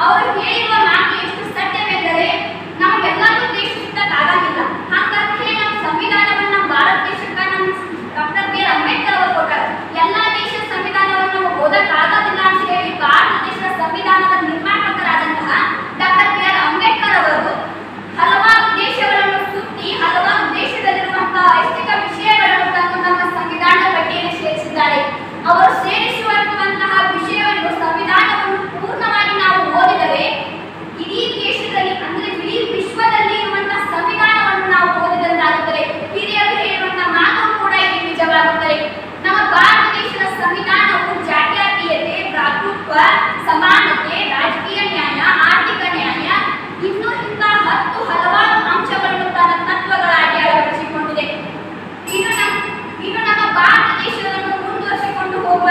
அவருக்கு ஏன்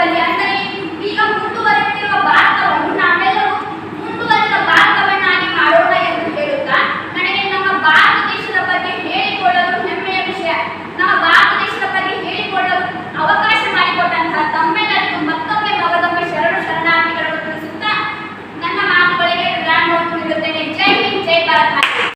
બોલ્યા નહીં